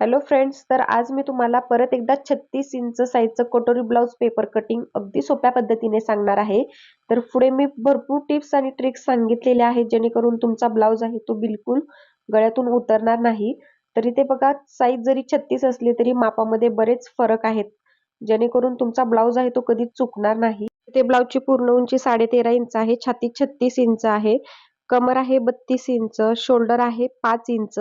Hello friends तर आज मी तुम्हाला परत एकदा छत्तीस इंच साईजचं कटोरी ब्लाऊज पेपर कटिंग अगदी सोप्या पद्धतीने सांगणार आहे. तर पुढे मी भरपूर टिप्स आणि ट्रिक्स सांगितलेले आहेत जेणेकरून तुमचा ब्लाऊज आहे तो बिलकुल गळ्यातून उतरणार नाही. तरी ते बघा साईज जरी छत्तीस असली तरी मापामध्ये बरेच फरक आहेत. जेणेकरून तुमचा ब्लाऊज आहे तो कधी चुकणार नाही. ते ब्लाऊजची पूर्ण उंची साडेतेरा इंच आहे छाती छत्तीस इंच आहे. कमर आहे बत्तीस इंच शोल्डर आहे पाच इंच.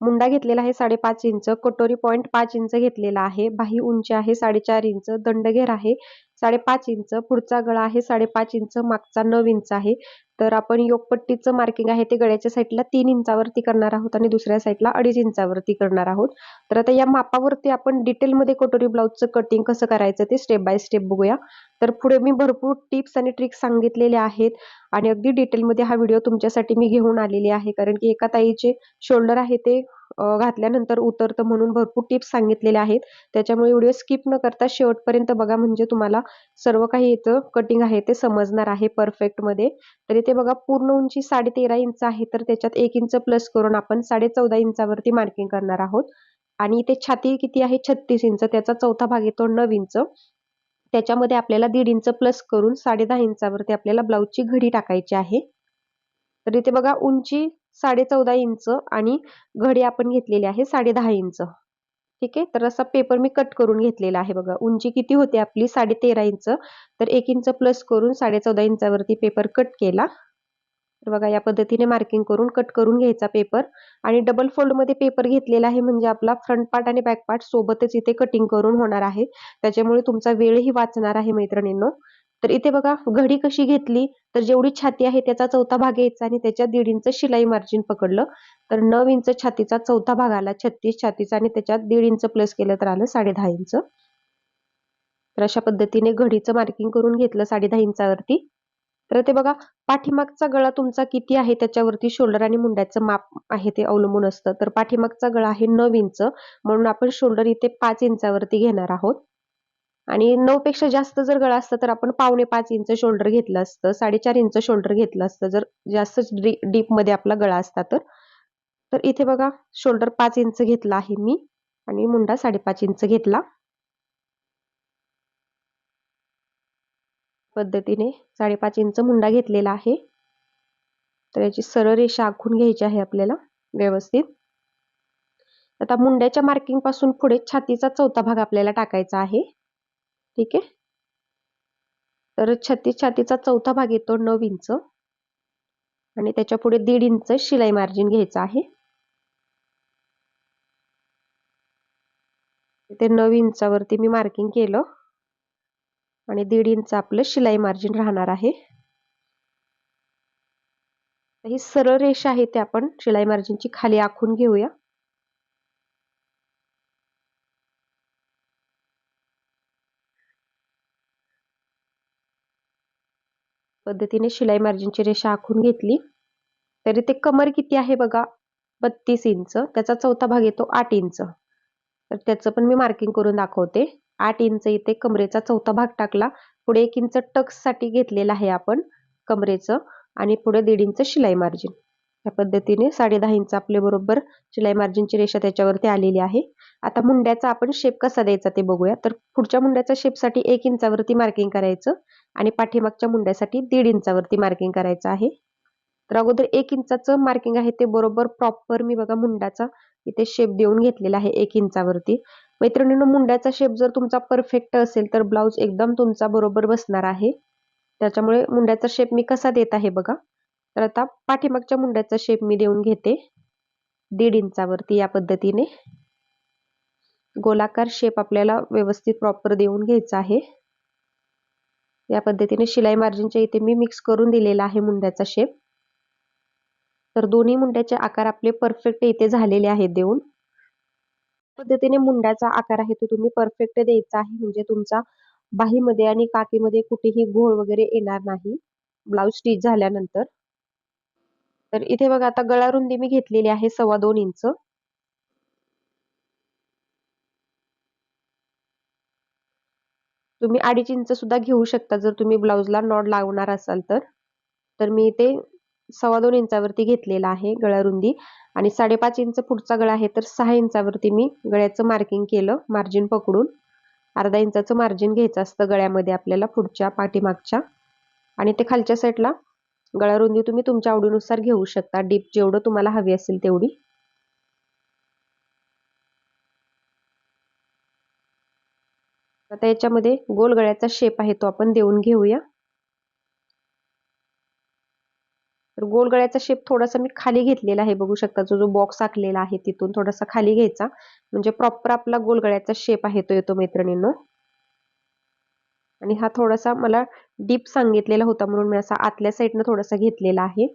मुंडा घेतलेला आहे साडेपाच इंच कटोरी पॉईंट पाच इंच घेतलेला आहे बाही उंची आहे साडेचार इंच दंडघेर आहे. साडेपाच इंच पुढचा गळा आहे साडेपाच इंच मागचा नऊ इंच आहे. तर आपण योगपट्टीचं मार्किंग आहे ते गळ्याच्या साईडला तीन इंचावरती करणार आहोत आणि दुसऱ्या साईडला अडीच इंचावरती करणार आहोत. तर आता या मापावरती आपण डिटेलमध्ये कटोरी ब्लाऊजचं कटिंग कसं करायचं ते स्टेप बाय स्टेप बघूया. तर पुढे मी भरपूर टिप्स आणि ट्रिक्स सांगितलेले आहेत आणि अगदी डिटेलमध्ये हा व्हिडिओ तुमच्यासाठी मी घेऊन आलेली आहे. कारण की एका ताईचे शोल्डर आहे ते घातल्यानंतर उतरतं म्हणून भरपूर टिप्स सांगितलेले आहेत. त्याच्यामुळे व्हिडिओ स्किप न करता शेवटपर्यंत बघा म्हणजे तुम्हाला सर्व काही इथं कटिंग आहे ते समजणार आहे परफेक्टमध्ये तर इथे बघा पूर्ण उंची साडे तेरा इंच आहे तर त्याच्यात एक इंच प्लस करून आपण साडे चौदा इंचावरती मार्किंग करणार आहोत. आणि इथे छाती किती आहे? छत्तीस इंच त्याचा चौथा भाग येतो नऊ इंच त्याच्यामध्ये आपल्याला दीड इंच प्लस करून साडे दहा इंचावरती आपल्याला ब्लाऊजची घडी टाकायची आहे. तर इथे बघा उंची साडे चौदा इंच आणि घडी आपण घेतलेली आहे साडे दहा इंच. ठीक आहे? तर असा पेपर मी कट करून घेतलेला आहे बघा. उंची किती होते आपली? साडे तेरा इंच. तर एक इंच प्लस करून साडे चौदा इंचावरती पेपर कट केला. तर बघा या पद्धतीने मार्किंग करून कट करून घ्यायचा पेपर आणि डबल फोल्डमध्ये पेपर घेतलेला आहे म्हणजे आपला फ्रंट पार्ट आणि बॅक पार्ट सोबतच इथे कटिंग करून होणार आहे. त्याच्यामुळे तुमचा वेळही वाचणार आहे मैत्रिणींनो. तर इथे बघा घडी कशी घेतली तर जेवढी छाती आहे त्याचा चौथा भाग घ्यायचा आणि त्याच्या दीड इंच शिलाई मार्जिन पकडलं. तर नऊ इंच छातीचा चौथा भाग आला छत्तीस छातीचा आणि त्याच्यात दीड इंच प्लस केलं तर आलं साडे दहा इंच. तर अशा पद्धतीने घडीचं मार्किंग करून घेतलं साडे दहा इंचावरती. तर ते बघा पाठीमागचा गळा तुमचा किती आहे त्याच्यावरती शोल्डर आणि मुंड्याचं माप आहे ते अवलंबून असतं. तर पाठीमागचा गळा आहे नऊ इंच म्हणून आपण शोल्डर इथे पाच इंचावरती घेणार आहोत. आणि नऊ पेक्षा जास्त जर गळा असतं तर आपण पावणे पाच इंच शोल्डर घेतलं असतं साडेचार इंच शोल्डर घेतलं असतं जर जास्त डीपमध्ये आपला गळा असता तर. तर इथे बघा शोल्डर पाच इंच घेतला आहे मी आणि मुंडा साडेपाच इंच घेतला. पद्धतीने साडेपाच इंच मुंडा घेतलेला आहे. तर याची सरळ रेषा आखून घ्यायची आहे आपल्याला व्यवस्थित. आता मुंड्याच्या मार्किंगपासून पुढे छातीचा चौथा भाग आपल्याला टाकायचा आहे. ठीक आहे. तर छत्तीस छातीचा चौथा भाग येतो नऊ इंच. आणि त्याच्या पुढे दीड इंच शिलाई मार्जिन घ्यायचं आहे. ते नऊ इंचावरती मी मार्किंग केलं. आणि दीड इंच आपलं शिलाई मार्जिन राहणार आहे. ही सरळ रेषा आहे ते आपण शिलाई मार्जिनची खाली आखून घेऊया. पद्धतीने शिलाई मार्जिनची रेषा आखून घेतली. तरी ते कमर किती आहे बघा? बत्तीस इंच. त्याचा चौथा भाग येतो आठ इंच. तर त्याचं पण मी मार्किंग करून दाखवते. आठ इंच इथे कमरेचा चौथा भाग टाकला. पुढे एक इंच टक्ससाठी घेतलेला आहे आपण कमरेचं आणि पुढे दीड इंच शिलाई मार्जिन. या पद्धतीने साडे दहा इंच आपले बरोबर शिलाई मार्जिनची रेषा त्याच्यावरती आलेली आहे. आता मुंड्याचा आपण शेप कसा द्यायचा ते बघूया. तर पुढच्या मुंड्याच्या शेपसाठी एक इंचावरती मार्किंग करायचं आणि पाठीमागच्या मुंड्यासाठी दीड इंचावरती मार्किंग करायचं आहे. तर अगोदर एक इंचाचं मार्किंग आहे ते बरोबर प्रॉपर मी बघा मुंड्याचा इथे शेप देऊन घेतलेला आहे एक इंचावरती. मैत्रिणीनं मुंड्याचा शेप जर तुमचा परफेक्ट असेल तर ब्लाऊज एकदम तुमचा बरोबर बसणार आहे. त्याच्यामुळे मुंड्याचा शेप मी कसा देत आहे बघा. तर आता पाठीमागच्या मुंड्याचा शेप मी देऊन घेते. दीड इंचावरती या पद्धतीने. गोलाकार शेप आपल्याला व्यवस्थित प्रॉपर देऊन घ्यायचा आहे. या पद्धतीने शिलाई मार्जिनच्या इथे मी मिक्स करून दिलेला आहे मुंड्याचा शेप तर दोन्ही मुंड्याचे आकार आपले परफेक्ट इथे झालेले आहेत देऊन. पद्धतीने मुंड्याचा आकार आहे तो तुम्ही परफेक्ट द्यायचा आहे. म्हणजे तुमचा बाहीमध्ये आणि काकीमध्ये कुठेही घोळ वगैरे येणार नाही. ब्लाऊज स्टिच झाल्यानंतर. तर इथे बघा आता गळा रुंदी मी घेतलेली आहे सव्वा दोन इंच. तुम्ही अडीच इंच सुद्धा घेऊ शकता जर तुम्ही ब्लाऊजला नॉड लावणार असाल तर. तर मी इथे सव्वा दोन इंचावरती घेतलेला आहे गळा रुंदी आणि साडेपाच इंच पुढचा गळा आहे तर सहा इंचावरती मी गळ्याचं मार्किंग केलं मार्जिन पकडून. अर्धा इंचाचं मार्जिन घ्यायचं असतं गळ्यामध्ये आपल्याला पुढच्या पाठीमागच्या. आणि ते खालच्या साईडला गळा रुंदी तुम्ही तुमच्या आवडीनुसार घेऊ शकता. डीप जेवढं तुम्हाला हवी असेल तेवढी. आता याच्यामध्ये गोल गळ्याचा शेप आहे तो आपण देऊन घेऊया. तर गोल गळ्याचा शेप थोडासा मी खाली घेतलेला आहे. बघू शकता जो जो बॉक्स आखलेला आहे तिथून थोडासा खाली घ्यायचा. म्हणजे प्रॉपर आपला गोल गळ्याचा शेप आहे तो येतो मैत्रिणींनो. आणि हा थोडासा मला डीप सांगितलेला होता म्हणून मी असा आतल्या साईडनं थोडासा घेतलेला आहे.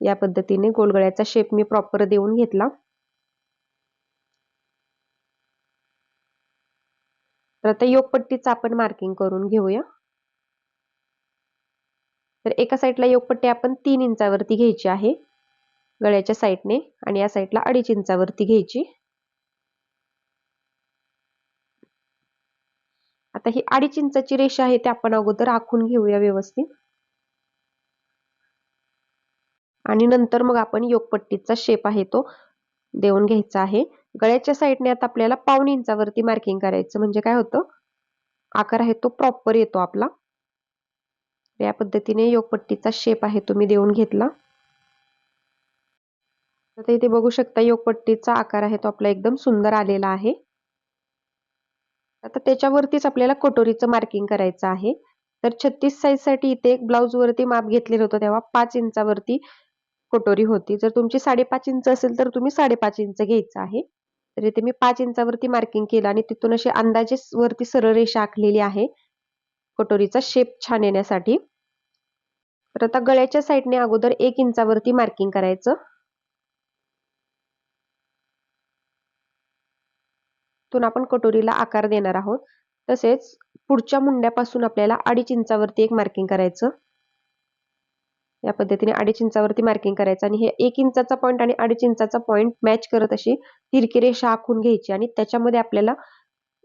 या पद्धतीने गोलगळ्याचा शेप मी प्रॉपर देऊन घेतला. तर आता योगपट्टीचं आपण मार्किंग करून घेऊया. तर एका साईडला योगपट्टी आपण तीन इंचावरती घ्यायची आहे. गळ्याच्या साईडने आणि या साईडला अडीच इंचावरती घ्यायची. आता ही अडीच इंचाची रेषा आहे ते आपण अगोदर आखून घेऊया व्यवस्थित. आणि नंतर मग आपण योगपट्टीचा शेप आहे तो देऊन घ्यायचा आहे. गळ्याच्या साईडने आता आपल्याला पाऊन इंचावरती मार्किंग करायचं. म्हणजे काय होतं? आकार आहे तो प्रॉपर येतो आपला. या पद्धतीने योगपट्टीचा शेप आहे तुम्ही देऊन घेतला. आता इथे बघू शकता योगपट्टीचा आकार आहे तो आपला एकदम सुंदर आलेला आहे. आता त्याच्यावरतीच आपल्याला कटोरीचं मार्किंग करायचं आहे. तर छत्तीस साईजसाठी इथे एक ब्लाऊजवरती माप घेतलेलं होतं तेव्हा पाच इंचावरती कटोरी होती. जर तुमची साडेपाच इंच असेल तर तुम्ही साडेपाच इंच घ्यायचं आहे. तर इथे मी पाच इंचावरती मार्किंग केलं आणि तिथून अशी अंदाजे वरती सरळ रेषा आखलेली आहे. कटोरीचा शेप छान येण्यासाठी. तर आता गळ्याच्या साईडने अगोदर एक इंचावरती मार्किंग करायचं. तिथून आपण कटोरीला आकार देणार आहोत. तसेच पुढच्या मुंड्यापासून आपल्याला अडीच इंचावरती एक मार्किंग करायचं. या पद्धतीने अडीच इंचावरती मार्किंग करायचं आणि हे एक इंचाचा पॉईंट आणि अडीच इंचाचा पॉईंट मॅच करत अशी तिरकी रेषा आखून घ्यायची आणि त्याच्यामध्ये आपल्याला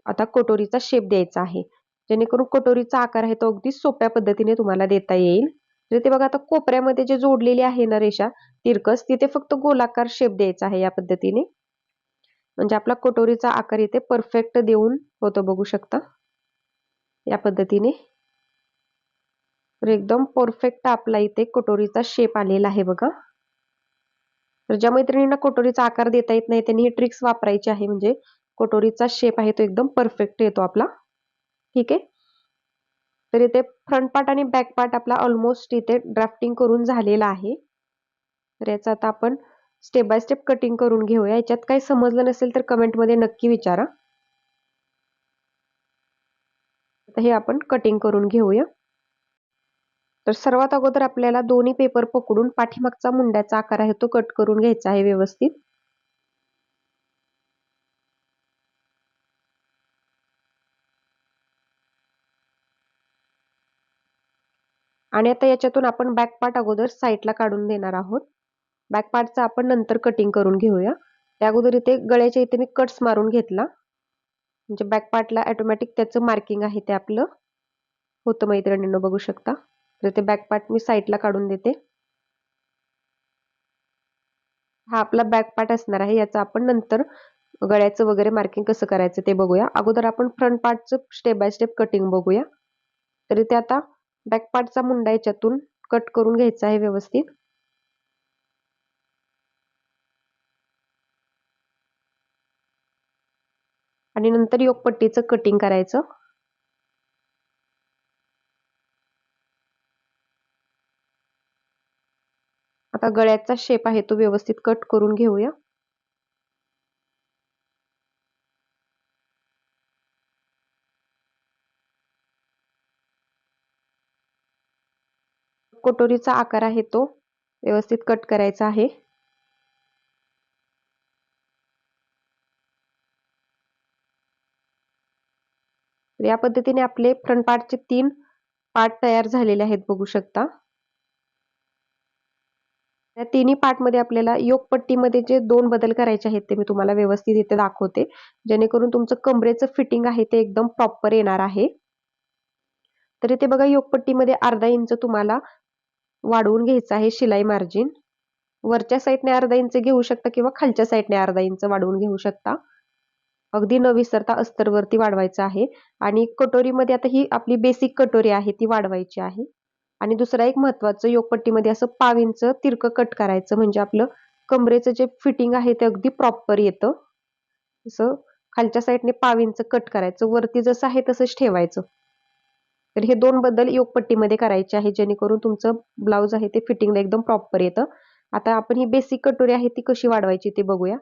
आता कटोरीचा शेप द्यायचा आहे. जेणेकरून कटोरीचा आकार आहे तो अगदी सोप्या पद्धतीने तुम्हाला देता येईल. तर ते बघा आता कोपऱ्यामध्ये जे जोडलेली आहे ना रेषा तिरकस तिथे फक्त गोलाकार शेप द्यायचा आहे या पद्धतीने. म्हणजे आपला कटोरीचा आकार इथे परफेक्ट देऊन होतो बघू शकता. या पद्धतीने. तर एकदम परफेक्ट आपला इथे कटोरीचा शेप आलेला आहे बघा. तर ज्या मैत्रिणींना कटोरीचा आकार देता येत नाही त्यांनी ही ट्रिक्स वापरायची आहे. म्हणजे कटोरीचा शेप आहे तो एकदम परफेक्ट येतो आपला. ठीक आहे? तर इथे फ्रंट पार्ट आणि बॅक पार्ट आपला ऑलमोस्ट इथे ड्राफ्टिंग करून झालेला आहे. तर याचा आता आपण स्टेप बाय स्टेप कटिंग करून घेऊया. याच्यात काही समजलं नसेल तर कमेंटमध्ये नक्की विचारा. आता हे आपण कटिंग करून घेऊया. तर सर्वात अगोदर आपल्याला दोन्ही पेपर पकडून पाठीमागचा मुंड्याचा आकार आहे तो कट करून घ्यायचा आहे व्यवस्थित. आणि आता याच्यातून आपण बॅक पार्ट अगोदर साईडला काढून देणार आहोत. बॅक पार्टचा आपण नंतर कटिंग करून घेऊया. त्या अगोदर इथे गळ्याच्या इथे मी कट्स मारून घेतला. म्हणजे बॅक पार्टला ॲटोमॅटिक त्याचं मार्किंग आहे ते आपलं. होतं मैत्रिणींनो बघू शकता. तर ते बॅक पार्ट मी साईडला काढून देते. हा आपला बॅक पार्ट असणार आहे. याचं आपण नंतर गळ्याचं वगैरे मार्किंग कसं करायचं ते बघूया. अगोदर आपण फ्रंट पार्टचं स्टेप बाय स्टेप कटिंग बघूया. तरी ते आता बॅक पार्टचा मुंडा याच्यातून कट करून घ्यायचा आहे व्यवस्थित. आणि नंतर योगपट्टीचं कटिंग करायचं. आता गळ्याचा शेप आहे तो व्यवस्थित कट करून घेऊया. कोटोरीचा आकार आहे तो व्यवस्थित कट करायचा आहे. या पद्धतीने आपले फ्रंट पार्टचे तीन पार्ट तयार झालेले आहेत बघू शकता. या तिन्ही पार्टमध्ये आपल्याला योगपट्टीमध्ये जे दोन बदल करायचे आहेत ते मी तुम्हाला व्यवस्थित इथे दाखवते. जेणेकरून तुमचं कमरेचं फिटिंग आहे ते एकदम प्रॉपर येणार आहे. तर इथे बघा योगपट्टीमध्ये अर्धा इंच तुम्हाला वाढवून घ्यायचं आहे शिलाई मार्जिन वरच्या साईडने अर्धा इंच घेऊ शकता किंवा खालच्या साईडने अर्धा इंच वाढवून घेऊ शकता. अगदी न विसरता अस्तरवरती वाढवायचं आहे. आणि कटोरीमध्ये आता ही आपली बेसिक कटोरी आहे ती वाढवायची आहे. आणि दुसरा एक महत्वाचं योगपट्टीमध्ये असं पाव इंच तिरकं कट करायचं म्हणजे आपलं कमरेचं जे फिटिंग आहे ते अगदी प्रॉपर येतं. असं खालच्या साईडने पाव इंच कट करायचं वरती जसं आहे तसंच ठेवायचं. तर हे दोन बदल योगपट्टीमध्ये करायचे आहे जेणेकरून तुमचं ब्लाऊज आहे ते फिटिंगला एकदम प्रॉपर येतं. आता आपण ही बेसिक कटोरी आहे ती कशी वाढवायची ते बघूया.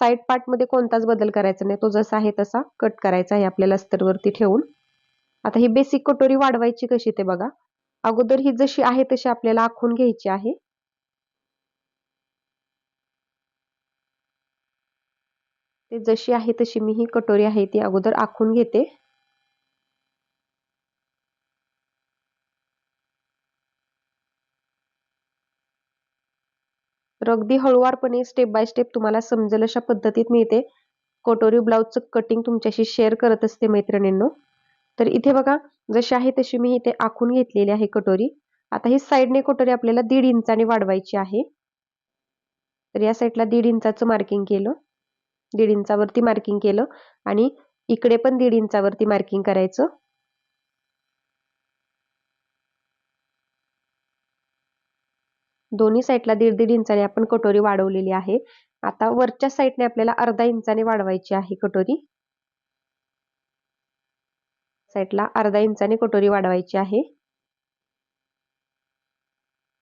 साईड पार्टमध्ये कोणताच बदल करायचा नाही. तो जसा आहे तसा कट करायचा आहे आपल्याला अस्तरवरती ठेवून. आता ही बेसिक कटोरी वाढवायची कशी ते बघा. अगोदर ही जशी आहे तशी आपल्याला आखून घ्यायची आहे. ते जशी आहे तशी मी ही कटोरी आहे ती अगोदर आखून घेते. तर अगदी हळुवारपणे स्टेप बाय स्टेप तुम्हाला समजेल अशा पद्धतीत मी इथे कटोरी ब्लाऊजचं कटिंग तुमच्याशी शेअर करत असते मैत्रिणींनो. तर इथे बघा जशी आहे तशी मी इथे आखून घेतलेली आहे कटोरी. आता ही साईडने कटोरी आपल्याला दीड इंचाने वाढवायची आहे. तर या साईडला दीड इंचाचं मार्किंग केलं. दीड इंचावरती मार्किंग केलं आणि इकडे पण दीड इंचावरती मार्किंग करायचं. दोन्ही साईडला दीड दीड इंचाने आपण कटोरी वाढवलेली आहे. आता वरच्या साईडने आपल्याला अर्धा इंचाने वाढवायची आहे कटोरी. साईडला अर्धा इंचाने कटोरी वाढवायची आहे.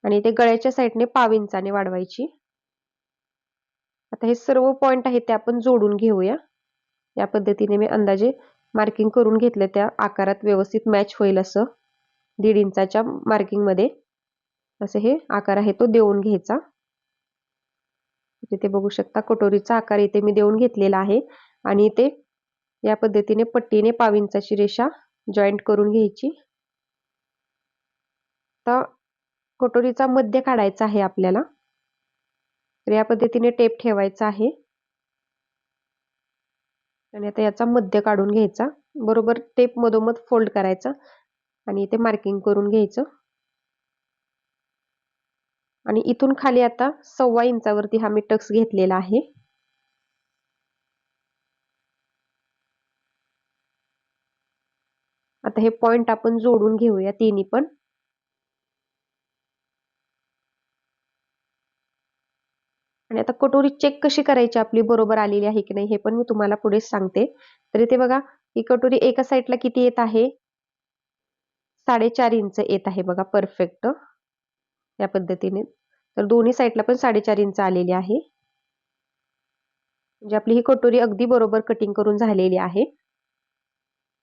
आणि ते गळ्याच्या साईडने पाव इंचाने वाढवायची. आता हे सर्व पॉइंट आहेत ते आपण जोडून घेऊया. या पद्धतीने मी अंदाजे मार्किंग करून घेतलं त्या आकारात व्यवस्थित मॅच होईल असं. दीड इंचाच्या मार्किंगमध्ये असं हे आकार आहे तो देऊन घ्यायचा. तिथे बघू शकता कटोरीचा आकार इथे मी देऊन घेतलेला आहे आणि इथे या पद्धतीने पट्टीने पाविंचाची रेषा जॉईंट करून घ्यायची. तर कटोरीचा मध्य काढायचा आहे आपल्याला. तर या पद्धतीने टेप ठेवायचा आहे. आणि आता याचा मध्य काढून घ्यायचा. बरोबर टेप मधोमध फोल्ड करायचा आणि इथे मार्किंग करून घ्यायचं. आणि इथून खाली आता सव्वा इंचावरती हा मी टक्स घेतलेला आहे. आता हे पॉइंट आपण जोडून घेऊया तिन्ही पण. आणि आता कटोरी चेक कशी करायची आपली बरोबर आलेली आहे की नाही हे पण मी तुम्हाला पुढे सांगते. तर इथे बघा ही कटोरी एका साईडला किती येत आहे? साडेचार इंच येत आहे बघा परफेक्ट या पद्धतीने. तर दोन्ही साईडला पण साडेचार इंच आलेली आहे. म्हणजे आपली ही कटोरी अगदी बरोबर कटिंग करून झालेली आहे.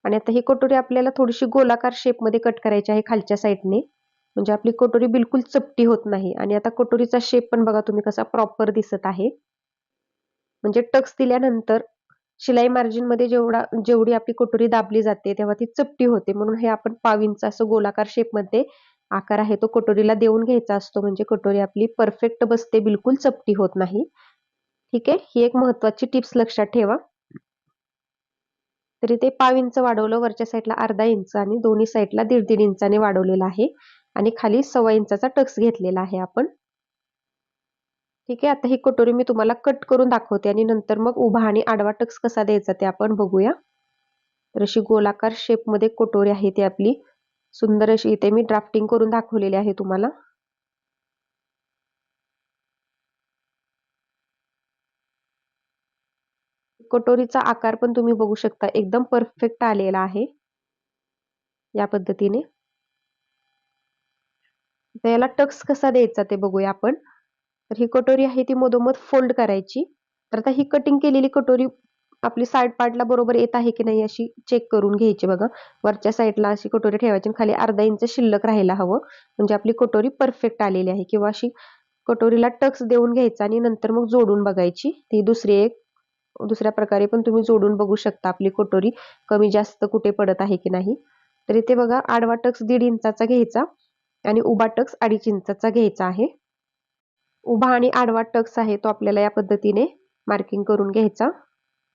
आणि आता ही कटोरी आपल्याला थोडीशी गोलाकार शेपमध्ये कट करायची आहे खालच्या साईडने. म्हणजे आपली कटोरी बिलकुल चपटी होत नाही. आणि आता कटोरीचा शेप पण बघा तुम्ही कसा प्रॉपर दिसत आहे. म्हणजे टक्स दिल्यानंतर शिलाई मार्जिनमध्ये जेवढा जेवढी आपली कटोरी दाबली जाते तेव्हा ती चपटी होते. म्हणून हे आपण पाव इंच असं गोलाकार शेपमध्ये आकार आहे तो कटोरीला देऊन घ्यायचा असतो. म्हणजे कटोरी आपली परफेक्ट बसते बिलकुल चपटी होत नाही. ठीक आहे? ही एक महत्वाची टिप्स लक्षात ठेवा. तरी ते पाव इंच वाढवलं वरच्या साईडला अर्धा इंच आणि दोन्ही साईडला दीड दीड इंचाने वाढवलेला आहे. आणि खाली सव्वा इंचाचा टक्स घेतलेला आहे आपण. ठीक आहे? आता ही कटोरी मी तुम्हाला कट करून दाखवते आणि नंतर मग उभा आणि आडवा टक्स कसा द्यायचा ते आपण बघूया. तर अशी गोलाकार शेपमध्ये कटोरी आहे ती आपली. सुंदर अशी इथे मी ड्राफ्टिंग करून दाखवलेली आहे तुम्हाला. कटोरीचा आकार पण तुम्ही बघू शकता एकदम परफेक्ट आलेला आहे. या पद्धतीने. याला टक्स कसा द्यायचा ते बघूया आपण. तर ही कटोरी आहे ती मधोमध फोल्ड करायची. तर आता ही कटिंग केलेली कटोरी आपली साईड पार्टला बरोबर येत आहे की नाही अशी चेक करून घ्यायची बघा. वरच्या साईडला अशी कटोरी ठेवायची खाली अर्धा इंच शिल्लक राहायला हवं. म्हणजे आपली कटोरी परफेक्ट आलेली आहे. किंवा अशी कटोरीला टक्स देऊन घ्यायचा आणि नंतर मग जोडून बघायची. ती दुसरी एक दुसऱ्या प्रकारे पण तुम्ही जोडून बघू शकता आपली कटोरी कमी जास्त कुठे पडत आहे की नाही. तर इथे बघा आडवा टक्स दीड इंचाचा घ्यायचा आणि उभा टक्स अडीच इंचाचा घ्यायचा आहे. उभा आणि आडवा टक्स आहे तो आपल्याला या पद्धतीने मार्किंग करून घ्यायचा.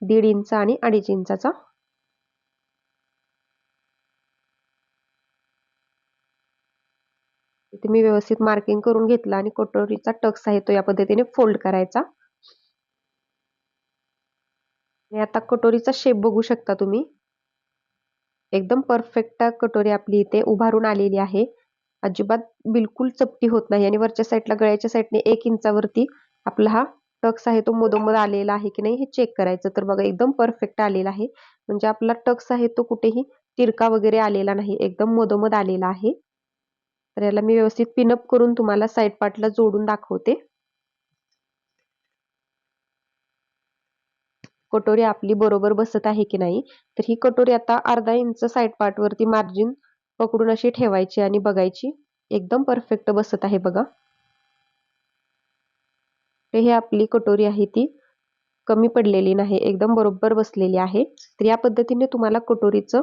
दीड इंच आणि अडीच इंचाचा. इथे मी व्यवस्थित मार्किंग करून घेतलं आणि कटोरीचा टक्स आहे तो या पद्धतीने फोल्ड करायचा. आणि आता कटोरीचा शेप बघू शकता तुम्ही. एकदम परफेक्ट कटोरी आपली इथे उभारून आलेली आहे. अजिबात बिलकुल चपटी होत नाही आणि वरच्या साईडला गळ्याच्या साईडने एक इंचावरती आपला हा टक्स आहे तो मधोमध आलेला आहे की नाही हे चेक करायचं. तर बघा एकदम परफेक्ट आलेला आहे. म्हणजे आपला टक्स आहे तो कुठेही तिरका वगैरे आलेला नाही एकदम मधोमध आलेला आहे. तर याला मी व्यवस्थित पिनअप करून तुम्हाला साईड पार्टला जोडून दाखवते. कटोरी आपली बरोबर बसत आहे की नाही? तर ही कटोरी आता अर्धा इंच साईड पार्ट वरती मार्जिन पकडून अशी ठेवायची आणि बघायची. एकदम परफेक्ट बसत आहे बघा. हे आपली कटोरी आहे ती. कमी पडलेली नाही एकदम बरोबर बसलेली आहे. तर या पद्धतीने तुम्हाला कटोरीचं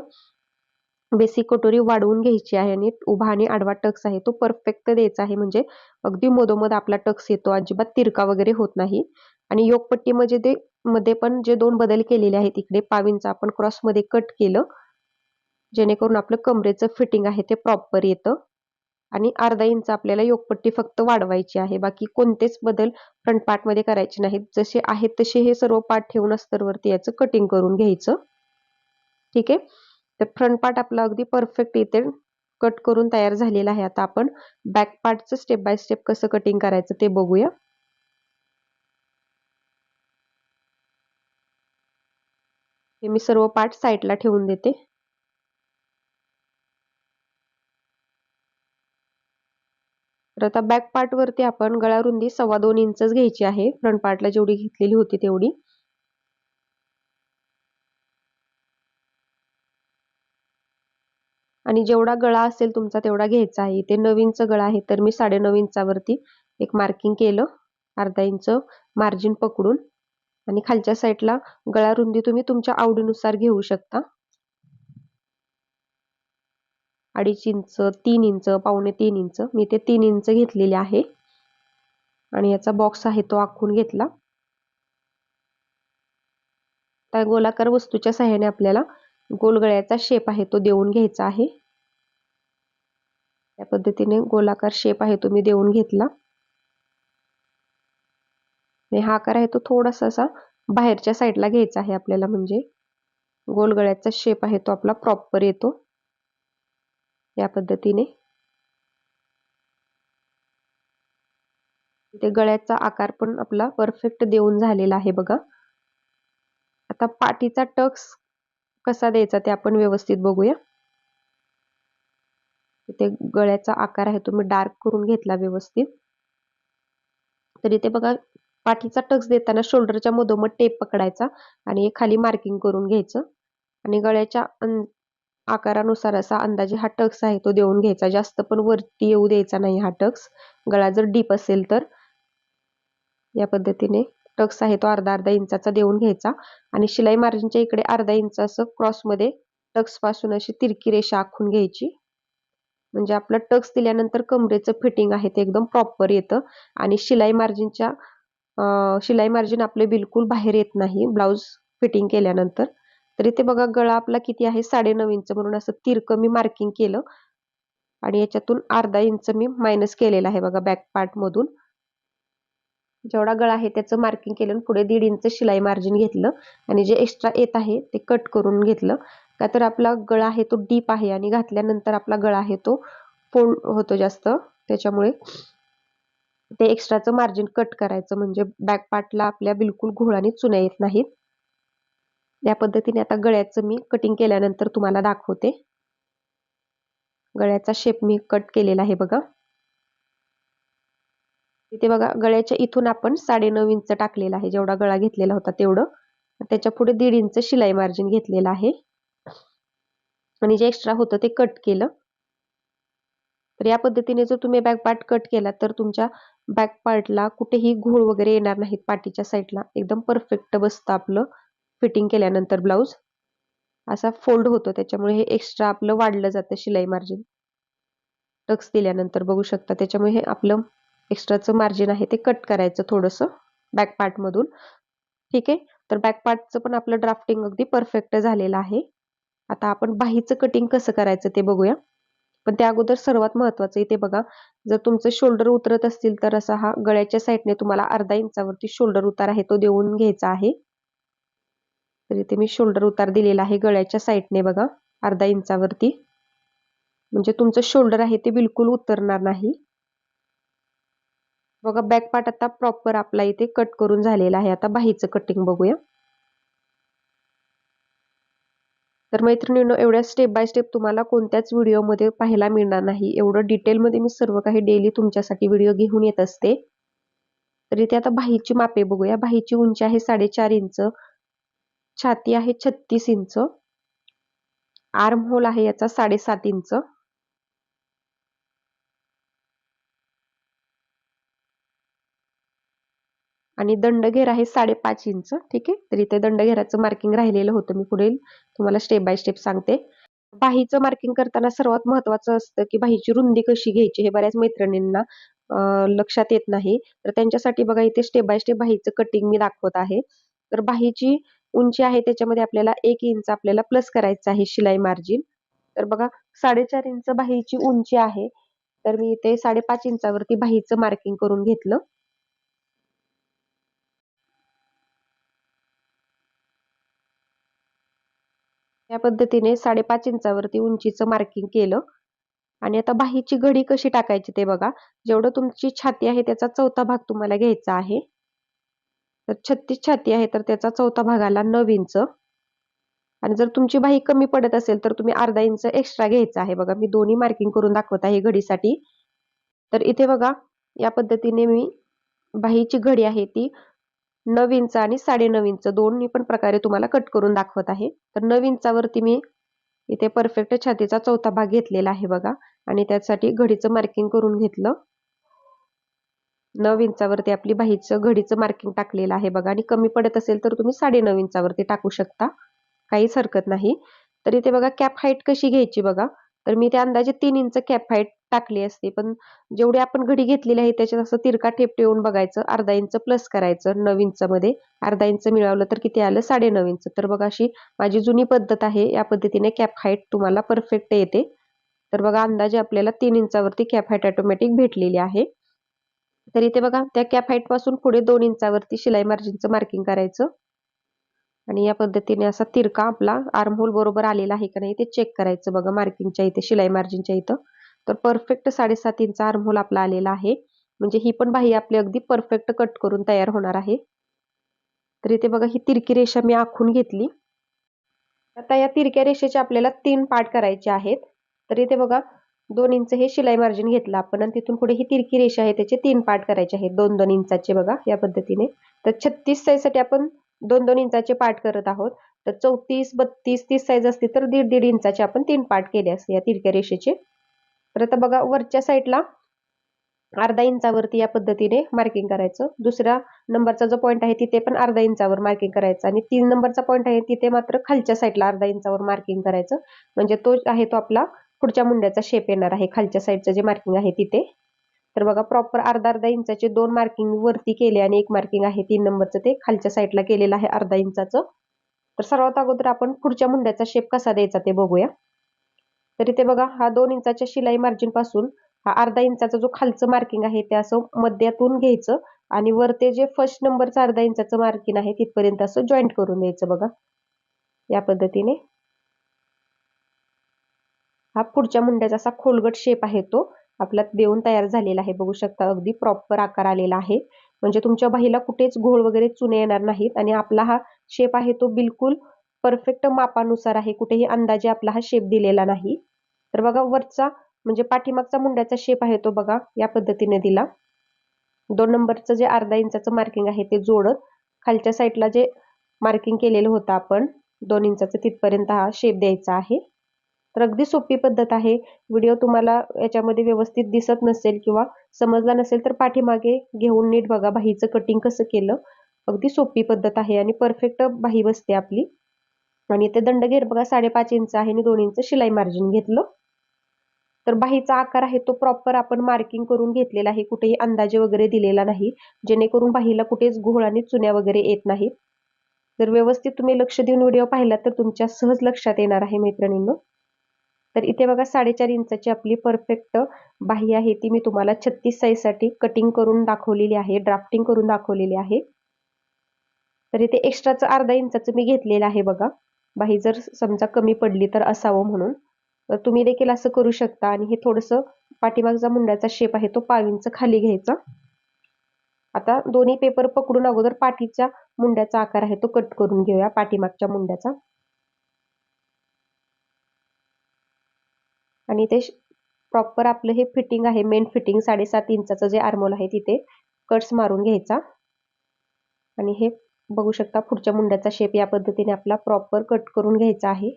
बेसिक कटोरी वाढवून घ्यायची आहे आणि उभा आणि आडवा टक्स आहे तो परफेक्ट द्यायचा आहे. म्हणजे अगदी मधोमध आपला टक्स येतो अजिबात तिरका वगैरे होत नाही. आणि योगपट्टीमध्ये ते मध्ये पण जे दोन बदल केलेले आहेत इकडे पावींचा आपण क्रॉसमध्ये कट केलं. जेणेकरून आपलं कमरेचं फिटिंग आहे ते प्रॉपर येतं. आणि अर्धा इंच आपल्याला योगपट्टी फक्त वाढवायची आहे. बाकी कोणतेच बदल फ्रंट पार्टमध्ये करायचे नाहीत. जसे आहेत तसे हे सर्व पार्ट ठेवून अस्तरवरती याचं कटिंग करून घ्यायचं. ठीक आहे? तर फ्रंट पार्ट आपला अगदी परफेक्ट इथे कट करून तयार झालेला आहे. आता आपण बॅक पार्टचं स्टेप बाय स्टेप कसं कटिंग करायचं ते बघूया. हे मी सर्व पार्ट साईडला ठेवून देते. तर आता बॅक पार्ट वरती आपण गळा रुंदी सव्वा दोन इंचच घ्यायची आहे. फ्रंट पार्टला जेवढी घेतलेली होती तेवढी. आणि जेवढा गळा असेल तुमचा तेवढा घ्यायचा आहे. इथे नवीनच गळा आहे तर मी साडेनऊ इंचावरती एक मार्किंग केलं. अर्धा इंच मार्जिन पकडून. आणि खालच्या साईडला गळा रुंदी तुम्ही तुमच्या आवडीनुसार घेऊ शकता. अडीच इंच तीन इंच पावणे तीन इंच. मी ते तीन इंच घेतलेले आहे. आणि याचा बॉक्स आहे तो आखून घेतला. त्या गोलाकार वस्तूच्या सहाय्याने आपल्याला गोलगळ्याचा शेप आहे तो देऊन घ्यायचा आहे. त्या पद्धतीने गोलाकार शेप आहे तो मी देऊन घेतला. हा आकार आहे तो थोडासा असा बाहेरच्या साईडला घ्यायचा आहे आपल्याला म्हणजे. गोलगळ्याचा शेप आहे तो आपला प्रॉपर येतो. या पद्धतीने. इथे गळ्याचा आकार पण आपला परफेक्ट देऊन झालेला आहे बघा. आता पाठीचा टक्स कसा द्यायचा ते आपण व्यवस्थित बघूया. इथे गळ्याचा आकार आहे तुम्ही डार्क करून घेतला व्यवस्थित. तर इथे बघा पाठीचा टक्स देताना शोल्डरच्या मधोमध टेप पकडायचा आणि खाली मार्किंग करून घ्यायचं. आणि गळ्याच्या आकारानुसार असा अंदाजे हा टक्स आहे तो देऊन घ्यायचा. जास्त पण वरती येऊ द्यायचा नाही हा टक्स. गळा जर डीप असेल तर या पद्धतीने टक्स आहे तो अर्धा अर्धा इंचाचा देऊन घ्यायचा. आणि शिलाई मार्जिनच्या इकडे अर्धा इंच असं क्रॉसमध्ये टक्सपासून अशी तिरकी रेषा आखून घ्यायची. म्हणजे आपलं टक्स दिल्यानंतर कमरेचं फिटिंग आहे ते एकदम प्रॉपर येतं. आणि शिलाई मार्जिनच्या शिलाई मार्जिन आपले बिलकुल बाहेर येत नाही ब्लाऊज फिटिंग केल्यानंतर. तर इथे बघा गळा आपला किती आहे? साडे नऊ इंच म्हणून असं तिरकं मी मार्किंग केलं. आणि याच्यातून अर्धा इंच मी मायनस केलेला आहे बघा बॅक पार्ट मधून. जेवढा गळा आहे त्याचं मार्किंग केलं पुढे दीड इंच शिलाई मार्जिन घेतलं. आणि जे एक्स्ट्रा येत आहे ते कट करून घेतलं. का तर आपला गळा आहे तो डीप आहे आणि घातल्यानंतर आपला गळा आहे तो फोल्ड होतो जास्त. त्याच्यामुळे ते एक्स्ट्राचं मार्जिन कट करायचं. म्हणजे बॅक पार्टला आपल्या बिलकुल घोळाने चुन्या येत नाहीत. या पद्धतीने आता गळ्याचं मी कटिंग केल्यानंतर तुम्हाला दाखवते. गळ्याचा शेप मी कट केलेला आहे बघा. इथे बघा गळ्याच्या इथून आपण साडे नऊ इंच टाकलेला आहे. जेवढा गळा घेतलेला होता तेवढं. त्याच्या पुढे दीड इंच शिलाई मार्जिन घेतलेलं आहे. आणि जे एक्स्ट्रा होतं ते कट केलं. तर या पद्धतीने जर तुम्ही बॅक पार्ट कट केला तर तुमच्या बॅक पार्टला कुठेही घोळ वगैरे येणार नाहीत. पाठीच्या साईडला एकदम परफेक्ट बसतं आपलं. फिटिंग केल्यानंतर ब्लाऊज असा फोल्ड होतो. त्याच्यामुळे हे एक्स्ट्रा आपलं वाढलं जातं शिलाई मार्जिन टक्स दिल्यानंतर बघू शकता त्याच्यामुळे हे आपलं एक्स्ट्राचं मार्जिन आहे ते कट करायचं थोडंसं बॅक पार्टमधून ठीक आहे? तर बॅक पार्टचं पण आपलं ड्राफ्टिंग अगदी परफेक्ट झालेलं आहे. आता आपण बाहीचं कटिंग कसं करायचं ते बघूया. पण त्या अगोदर सर्वात महत्वाचं इथे बघा जर तुमचं शोल्डर उतरत असतील तर असा हा गळ्याच्या साईडने तुम्हाला अर्धा इंचावरती शोल्डर उतार आहे तो देऊन घ्यायचा आहे. तर इथे मी शोल्डर उतार दिलेला आहे गळ्याच्या साईडने बघा अर्धा इंचावरती. म्हणजे तुमचं शोल्डर आहे ते बिलकुल उतरणार नाही. बघा बॅक पार्ट आता प्रॉपर आपला इथे कट करून झालेला आहे. आता बाहीचं कटिंग बघूया. तर मैत्रिणींनो एवढ्या स्टेप बाय स्टेप तुम्हाला कोणत्याच व्हिडिओमध्ये पाहायला मिळणार नाही. एवढं डिटेलमध्ये मी सर्व काही डेली तुमच्यासाठी व्हिडिओ घेऊन येत असते. तर इथे आता बाहीची मापे बघूया. बाहीची उंची आहे साडेचार इंच. छाती आहे छत्तीस इंच. आर्म होल आहे याचा साडेसात इंच. आणि दंडघेर आहे साडेपाच इंच. ठीक आहे? तर इथे दंडघेराचं मार्किंग राहिलेलं होतं मी पुढे तुम्हाला स्टेप बाय स्टेप सांगते. बाहीचं मार्किंग करताना सर्वात महत्वाचं असतं की बाहीची रुंदी कशी घ्यायची हे बऱ्याच मैत्रिणींना लक्षात येत नाही. तर त्यांच्यासाठी बघा इथे स्टेप बाय स्टेप बाहीचं कटिंग मी दाखवत आहे. तर बाहीची उंची आहे त्याच्यामध्ये आपल्याला एक इंच आपल्याला प्लस करायचं आहे शिलाई मार्जिन तर बघा साडेचार इंच बाहीची उंची आहे. तर मी इथे साडेपाच इंचावरती बाहीचं मार्किंग करून घेतलं. या पद्धतीने साडेपाच इंचावरती उंचीचं मार्किंग केलं. आणि आता बाहीची घडी कशी टाकायची ते बघा. जेवढं तुमची छाती आहे त्याचा चौथा भाग तुम्हाला घ्यायचा आहे. तर छत्तीस छाती आहे तर त्याचा चौथा भाग आला नऊ इंच. आणि जर तुमची बाही कमी पडत असेल तर तुम्ही अर्धा इंच एक्स्ट्रा घ्यायचा आहे. बघा मी दोन्ही मार्किंग करून दाखवत आहे घडीसाठी. तर इथे बघा या पद्धतीने मी बाहीची घडी आहे ती नऊ इंच आणि साडे नऊ इंच. दोन्ही पण प्रकारे तुम्हाला कट करून दाखवत आहे. तर नऊ इंचावरती मी इथे परफेक्ट छातीचा चौथा भाग घेतलेला आहे बघा. आणि त्यासाठी घडीचं मार्किंग करून घेतलं. नऊ इंचावरती आपली बाहीचं घडीचं मार्किंग टाकलेलं आहे बघा. आणि कमी पडत असेल तर तुम्ही साडेनऊ इंचावरती टाकू शकता. काहीच हरकत नाही. तर इथे बघा कॅप हाईट कशी घ्यायची बघा. तर मी ते अंदाजे तीन इंच कॅप हाईट टाकली असते. पण जेवढी आपण घडी घेतलेली आहे त्याच्यात असं तिरका ठेप ठेवून बघायचं. अर्धा इंच प्लस करायचं नऊ इंचमध्ये. अर्धा इंच मिळवलं तर किती आलं? साडेनऊ इंच. तर बघा अशी माझी जुनी पद्धत आहे. या पद्धतीने कॅप हाईट तुम्हाला परफेक्ट येते. तर बघा अंदाजे आपल्याला तीन इंचावरती कॅप हाईट ऑटोमॅटिक भेटलेली आहे. तर इथे बघा त्या कॅप हाईटपासून पुढे दोन इंचावरती शिलाई मार्जिनचं मार्किंग करायचं. आणि या पद्धतीने असा तिरका आपला आर्म होल बरोबर आलेला आहे का नाही ते चेक करायचं बघा मार्किंगच्या इथे शिलाई मार्जिनच्या इथं. तर परफेक्ट साडेसात इंच आर्म होल आपला आलेला आहे. म्हणजे ही पण बाही आपली अगदी परफेक्ट कट करून तयार होणार आहे. तर इथे बघा ही तिरकी रेषा मी आखून घेतली. आता या तिरक्या रेषेचे आपल्याला तीन पार्ट करायचे आहेत. तर इथे बघा दोन इंच हे शिलाई मार्जिन घेतलं आपण आणि तिथून पुढे ही तिरकी रेषा आहे त्याचे तीन पार्ट करायचे आहेत दोन दोन इंचाचे बघा या पद्धतीने. तर छत्तीस साईजसाठी आपण दोन दोन इंचाचे पार्ट करत आहोत. तर चौतीस बत्तीस तीस साईज असते तर दीड दीड इंचाचे आपण तीन पार्ट केले असते या तिरक्या रेषेचे. तर आता बघा वरच्या साईडला अर्धा इंचावरती या पद्धतीने मार्किंग करायचं. दुसऱ्या नंबरचा जो पॉईंट आहे तिथे पण अर्धा इंचावर मार्किंग करायचं. आणि तीन नंबरचा पॉईंट आहे तिथे मात्र खालच्या साईडला अर्धा इंचावर मार्किंग करायचं. म्हणजे तो आहे तो आपला पुढच्या मुंड्याचा शेप येणार आहे. खालच्या साईडचं जे मार्किंग आहे तिथे. तर बघा प्रॉपर अर्धा अर्धा इंचाचे दोन मार्किंग वरती केले आणि एक मार्किंग आहे तीन नंबरचं ते. खालच्या साईडला केलेलं आहे अर्धा इंचाचं. तर सर्वात अगोदर आपण पुढच्या मुंड्याचा शेप कसा द्यायचा ते बघूया. तर इथे बघा हा दोन इंचाच्या शिलाई मार्जिनपासून हा अर्धा इंचाचा जो खालचं मार्किंग आहे ते असं मध्यातून घ्यायचं आणि वर ते जे फर्स्ट नंबरचं अर्धा इंचाचं मार्किंग आहे तिथपर्यंत असं जॉईंट करून द्यायचं बघा. या पद्धतीने. हा पुढच्या मुंड्याचा असा खोलगट शेप आहे तो. आपला देऊन तयार झालेला आहे. बघू शकता अगदी प्रॉपर आकार आलेला आहे. म्हणजे तुमच्या बाहीला कुठेच घोळ वगैरे चुने येणार नाहीत आणि आपला हा शेप आहे तो बिलकुल परफेक्ट मापानुसार आहे. कुठेही अंदाजे आपला हा शेप दिलेला नाही. तर बघा वरचा म्हणजे पाठीमागचा मुंड्याचा शेप आहे तो बघा या पद्धतीने दिला. दोन नंबरचं जे अर्धा इंचाचं मार्किंग आहे ते जोडत खालच्या साईडला जे मार्किंग केलेलं होतं आपण दोन इंचाचं तिथपर्यंत हा शेप द्यायचा आहे. तर अगदी सोपी पद्धत आहे. व्हिडिओ तुम्हाला याच्यामध्ये व्यवस्थित दिसत नसेल किंवा समजला नसेल तर पाठीमागे घेऊन नीट बघा बाहीचं कटिंग कसं केलं. अगदी सोपी पद्धत आहे आणि परफेक्ट बाही बसते आपली. आणि ते दंडघेर बघा साडेपाच इंच आहे आणि दोन इंच शिलाई मार्जिन घेतलं. तर बाहीचा आकार आहे तो प्रॉपर आपण मार्किंग करून घेतलेला आहे. कुठेही अंदाजे वगैरे दिलेला नाही. जेणेकरून बाहीला कुठेच घोळ आणि चुन्या वगैरे येत नाहीत. जर व्यवस्थित तुम्ही लक्ष देऊन व्हिडिओ पाहिला तर तुमच्या सहज लक्षात येणार आहे मैत्रिणींनो. तर इथे बघा साडेचार इंचाची आपली परफेक्ट बाही आहे ती मी तुम्हाला छत्तीस साईजसाठी कटिंग करून दाखवलेली आहे ड्राफ्टिंग करून दाखवलेली आहे. तर इथे एक्स्ट्राचं अर्धा इंचाचं मी घेतलेलं आहे बघा. बाही जर समजा कमी पडली तर असावं म्हणून. तर तुम्ही देखील असं करू शकता आणि हे थोडंसं पाठीमागचा मुंड्याचा शेप आहे तो पावींच खाली घ्यायचा. आता दोन्ही पेपर पकडून अगोदर पाठीच्या मुंड्याचा आकार आहे तो कट करून घेऊया पाठीमागच्या मुंड्याचा. आणि ते प्रॉपर आपलं हे फिटिंग आहे मेन फिटिंग साडेसात इंचाचं जे आर्मोल आहे तिथे कट्स मारून घ्यायचा. आणि हे बघू शकता पुढच्या मुंड्याचा शेप या पद्धतीने आपला प्रॉपर कट करून घ्यायचा आहे.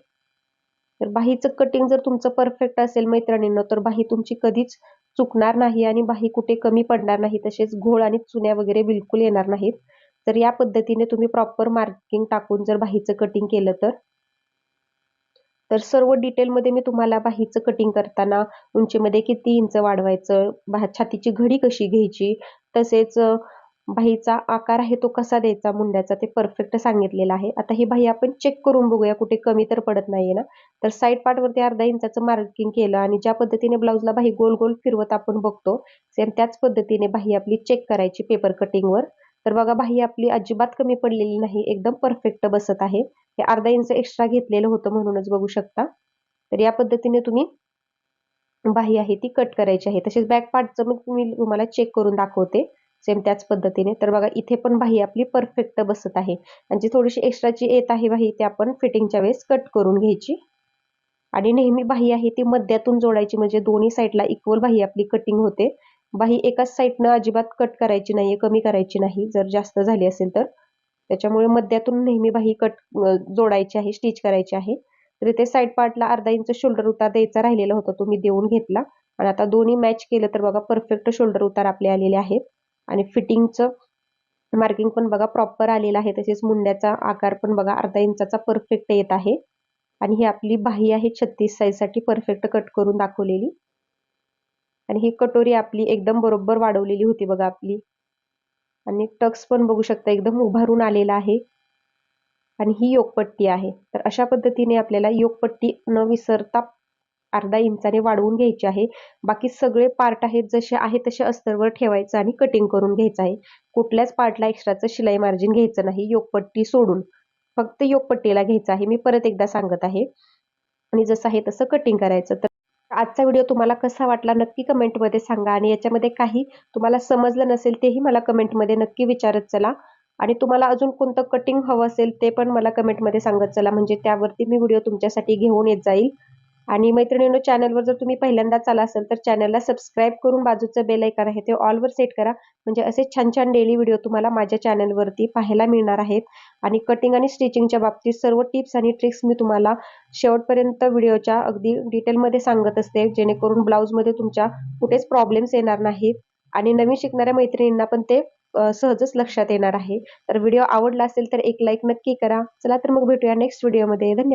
तर बाहीचं कटिंग जर तुमचं परफेक्ट असेल मैत्रिणींना तर बाही तुमची कधीच चुकणार नाही आणि बाही कुठे कमी पडणार नाही तसेच घोळ आणि चुन्या वगैरे बिलकुल येणार नाहीत. तर या पद्धतीने तुम्ही प्रॉपर मार्किंग टाकून जर बाहीचं कटिंग केलं तर तर सर्व डिटेलमध्ये मी तुम्हाला बाहीचं कटिंग करताना उंचीमध्ये किती इंच वाढवायचं छातीची घडी कशी घ्यायची तसेच बाहीचा आकार आहे तो कसा द्यायचा मुंड्याचा ते परफेक्ट सांगितलेला आहे. आता ही बाही आपण चेक करून बघूया कुठे कमी तर पडत नाहीये ना. तर साईड पार्टवरती अर्धा इंचाचं मार्किंग केलं आणि ज्या पद्धतीने ब्लाऊजला बाही गोल गोल फिरवत आपण बघतो सेम त्याच पद्धतीने बाही आपली चेक करायची पेपर कटिंगवर तर बघा बाही आपली अजिबात कमी पडलेली नाही एकदम परफेक्ट बसत आहे. हे अर्धा इंच एक्स्ट्रा घेतलेलं होतं म्हणूनच बघू शकता. तर या पद्धतीने तुम्ही बाही आहे ती कट करायची आहे. तसेच बॅक पार्टचं मग मी तुम्हाला चेक करून दाखवते सेम त्याच पद्धतीने. तर बघा इथे पण बाही आपली परफेक्ट बसत आहे. आणि जी थोडीशी एक्स्ट्राची येत आहे बाही ते आपण फिटिंगच्या वेळेस कट करून घ्यायची. आणि नेहमी बाही आहे ती मध्यातून जोडायची म्हणजे दोन्ही साईडला इक्वल बाही आपली कटिंग होते. बाही एकाच साईडनं अजिबात कट करायची नाही कमी करायची नाही. जर जास्त झाली असेल तर. त्याच्यामुळे मध्यातून नेहमी बाही कट जोडायची आहे स्टिच करायची आहे. तर इथे साईड पार्टला अर्धा इंच शोल्डर उतार द्यायचा राहिलेला होता तो मी देऊन घेतला. आणि आता दोन्ही मॅच केलं तर बघा परफेक्ट शोल्डर उतार आपले आलेले आहेत. आणि फिटिंगचं मार्किंग पण बघा प्रॉपर आलेलं आहे. तसेच मुंड्याचा आकार पण बघा अर्धा इंचाचा परफेक्ट येत आहे. आणि ही आपली बाही आहे छत्तीस साईजसाठी परफेक्ट कट करून दाखवलेली. आणि ही कटोरी आपली एकदम बरोबर वाढवलेली होती बघा आपली. आणि टक्स पण बघू शकता एकदम उभारून आलेला आहे. आणि ही योगपट्टी आहे. तर अशा पद्धतीने आपल्याला योगपट्टी न विसरता अर्धा इंचाने वाढवून घ्यायची आहे. बाकी सगळे पार्ट आहेत जसे आहे तसे अस्तरवर ठेवायचं आणि कटिंग करून घ्यायचं आहे. कुठल्याच पार्टला एक्स्ट्राचं शिलाई मार्जिन घ्यायचं नाही योगपट्टी सोडून. फक्त योगपट्टीला घ्यायचं आहे. मी परत एकदा सांगत आहे. आणि जसं आहे तसं कटिंग करायचं. तर आजचा व्हिडिओ तुम्हाला कसा वाटला नक्की कमेंटमध्ये सांगा आणि याच्यामध्ये काही तुम्हाला समजलं नसेल तेही मला कमेंटमध्ये नक्की विचारत चला. आणि तुम्हाला अजून कोणतं कटिंग हवं असेल ते पण मला कमेंटमध्ये सांगत चला. म्हणजे त्यावरती मी व्हिडिओ तुमच्यासाठी घेऊन येत जाईल. आणि मैत्रिणींनो चॅनलवर जर तुम्ही पहिल्यांदाच आला असेल तर चॅनलला सबस्क्राईब करून बाजूचं बेल ऐकन आहे ते ऑलवर सेट करा. म्हणजे असे छान छान डेली व्हिडिओ तुम्हाला माझ्या चॅनलवरती पाहायला मिळणार आहेत. आणि कटिंग आणि स्टिचिंगच्या बाबतीत सर्व टिप्स आणि ट्रिक्स मी तुम्हाला शेवटपर्यंत व्हिडिओच्या अगदी डिटेलमध्ये सांगत असते जेणेकरून ब्लाऊजमध्ये तुमच्या कुठेच प्रॉब्लेम्स येणार नाहीत. आणि नवीन शिकणाऱ्या मैत्रिणींना पण ते सहजच लक्षात येणार आहे. तर व्हिडिओ आवडला असेल तर एक लाईक नक्की करा. चला तर मग भेटूया नेक्स्ट व्हिडिओमध्ये धन्यवाद.